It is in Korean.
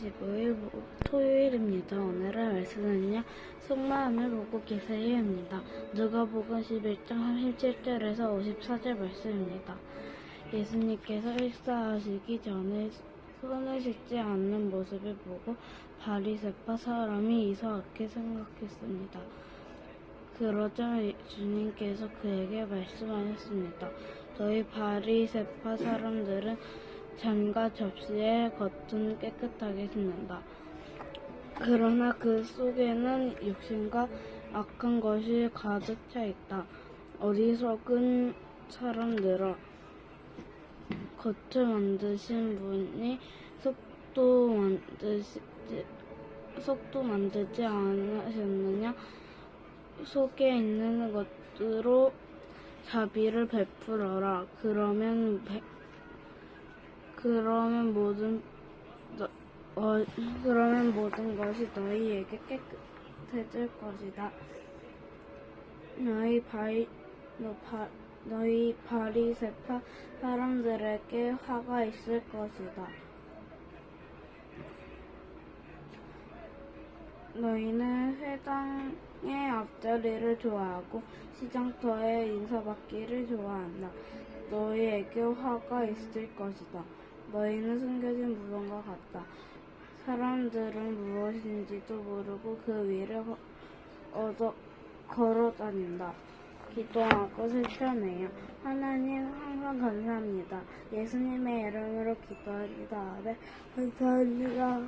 25일 토요일입니다. 오늘의 말씀은요. 속마음을 보고 계세요입니다. 누가복음 11장 37절에서 54절 말씀입니다. 예수님께서 일사하시기 전에 손을 씻지 않는 모습을 보고 바리새파 사람이 이상하게 생각했습니다. 그러자 주님께서 그에게 말씀하셨습니다. 너희 바리새파 사람들은 잔과 접시의 겉은 깨끗하게 씻는다. 그러나 그 속에는 욕심과 악한 것이 가득 차 있다. 어리석은 사람들아, 겉을 만드신 분이 속도 만드시, 속도 만들지 않으셨느냐? 속에 있는 것으로 자비를 베풀어라. 그러면 배- 그러면 모든 너- 어, 그러면 모든 것이 너희에게 깨끗해질 것이다. 너희 바이 너 바, 너희 바리새파 사람들에게 화가 있을 것이다. 너희는 회당의 앞자리를 좋아하고 시장터에 인사받기를 좋아한다. 너희에게 화가 있을 것이다. 너희는 숨겨진 물건과 같다. 사람들은 무엇인지도 모르고 그 위를 거- 얻어 걸어 다닌다. 기도하고 실천해요. 하나님 항상 감사합니다. 예수님의 이름으로 기도합니다. 네, 감사합니다.